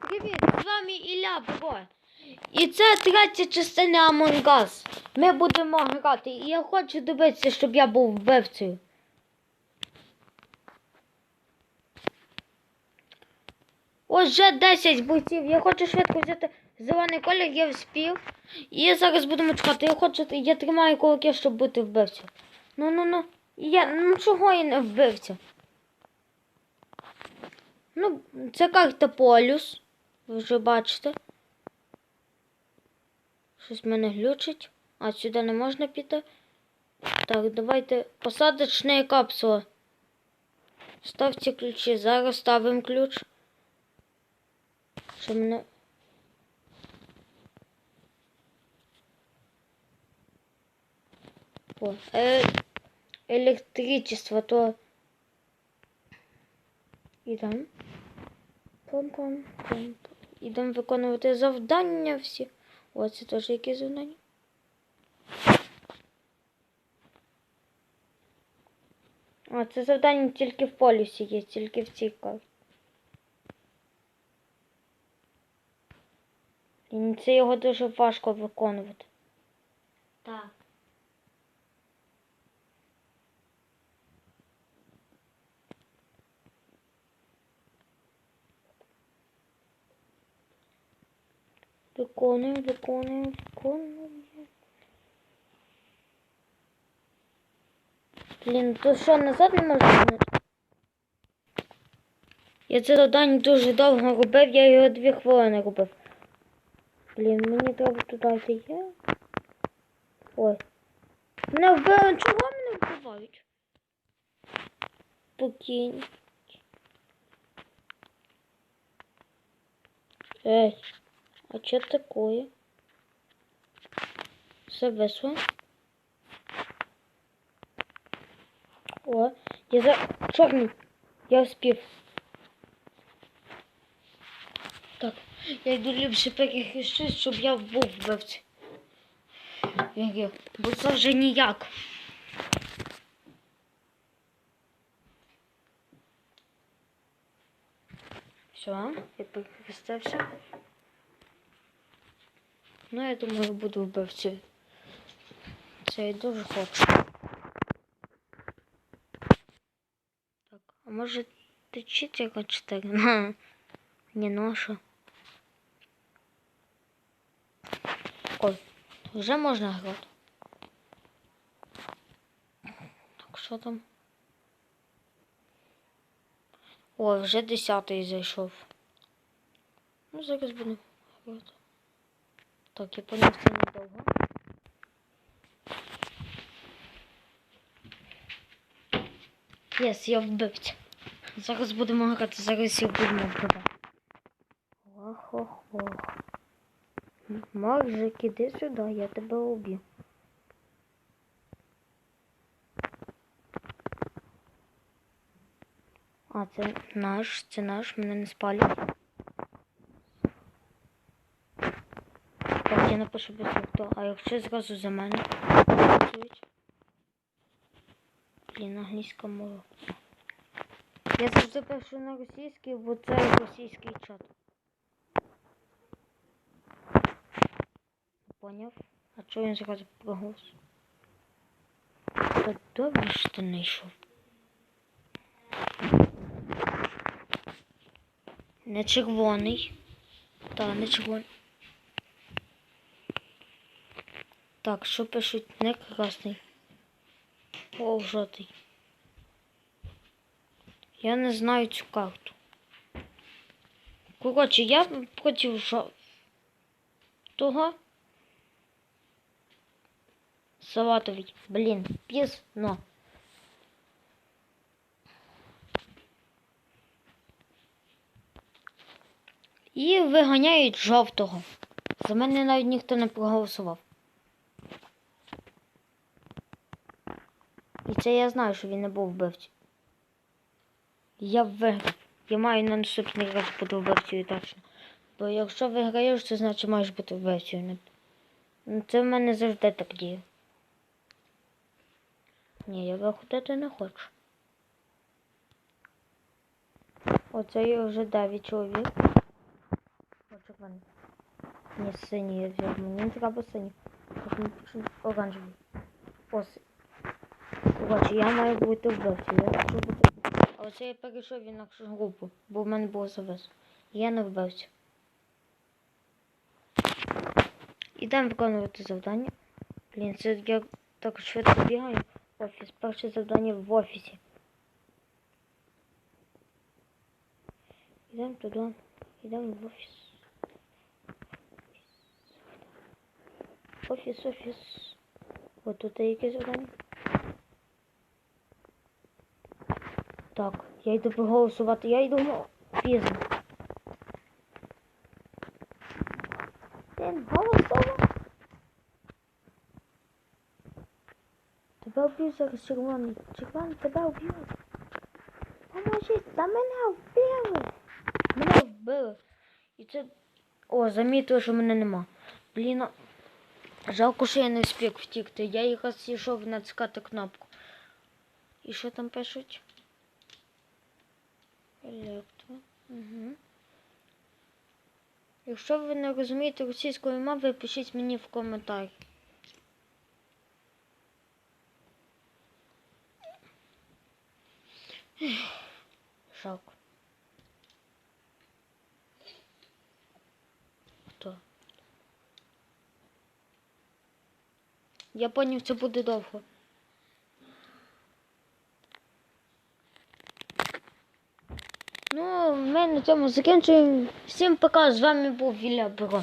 привіт! З вами Ілля Бро. І це третя частина Among Us. Ми будемо грати. І я хочу добитися, щоб я був вбивцею. Ось вже 10 бойців. Я хочу швидко взяти зелений колір, я вспів. І зараз будемо чекати. Я хочу, я тримаю кулаки, щоб бути вбивцею. Ну ну ну. Я, ну чого я не вбивця? Ну, це карта полюс. Ви вже бачите. Щось мене глючить. А сюди не можна піти. Так, давайте. Посадочна капсула. Ставте ключі. Зараз ставимо ключ. Що мене. О, е, електричество, то. Ідемо. Пам-пам, пам. Ідемо виконувати завдання всі. О, це теж які завдання. А, це завдання тільки в полюсі є, тільки в цій карті. І це його дуже важко виконувати. Так. Виконуємо, виконуємо, виконуємо. Блін, то що назад не можна вернути? Я це завдання дуже довго робив, я його дві хвилини робив. Блін, мені треба туди йти. Ой. Мене вбили, чого мене вбивають? Спокійно. Ей, а что такое? Все весело. О, я за... Чорний. Я успів. Так, я йду ліпше перехищусь, щоб я був вбивця. Ні, Бо це вже ніяк. Все, я перехрестився. Ну, я думаю, буду вбивцею. Це я дуже хочу. Так, а може ти читера 4? На, не ношу. Ой, вже можна грати. Так, що там? Ой, вже десятий зайшов. Ну, зараз буду грати. Так, я поняв це недовго. Єс, я вбивця. Зараз будемо грати, зараз їх будемо вбивати. Ох-ох-ох. Маржик, іди сюди, я тебе уб'ю. А, це наш, це наш, мене не спалять. Напишу без хто. А якщо зразу за мене працюють? Блін, англійська мова. Я завжди пишу на російській, бо це російський чат. Поняв? А чого він зразу проголос? Так добре, що ти не йшов. Не червоний. Та, не червоний. Так, що пишуть? Не красний. О, жовтий. Я не знаю цю карту. Коротше, я проти жовтого. Салатовий. Блін, пізно. І виганяють жовтого. За мене навіть ніхто не проголосував. Це я знаю, що він не був вбивцем. Я виграв. Я маю на наступний раз бути вбивцею точно. Бо якщо виграєш, це значить маєш бути вбивцею. Ну, Це в мене завжди так діє. Ні, я виходити не хочу. Оце я вже 9 чоловік. Ні, синій я взяв. Мені треба синій. Ну, оранжевий. Ось. Коротше, я маю бути вбивцею. Я хочу бути. Але це я перейшов в інакшу групу, бо в мене було завис. Я не вбивця. Ідемо виконувати завдання. Блін, це я так швидко бігаю. Офіс. Перше завдання в офісі. Ідемо туди. Ідемо в офіс. Офіс, офіс. От тут є якесь завдання. Так, я йду проголосувати. Я йду пізно. Він голосував. Тебе вб'ють зараз червоний. Червоний тебе вб'ють. Поможіть, та мене вбили. Мене вбили. І це. О, замітили, що мене нема. Блін. Жалко, що я не встиг втікти. Я якраз йшов натискати кнопку. І що там пишуть? Якщо ви не розумієте російської мови, пишіть мені в коментарі. Жалко. Хто? Я поняв, це буде довго. Ну, ми на цьому закінчуємо. Всім пока. З вами був Віля Бро.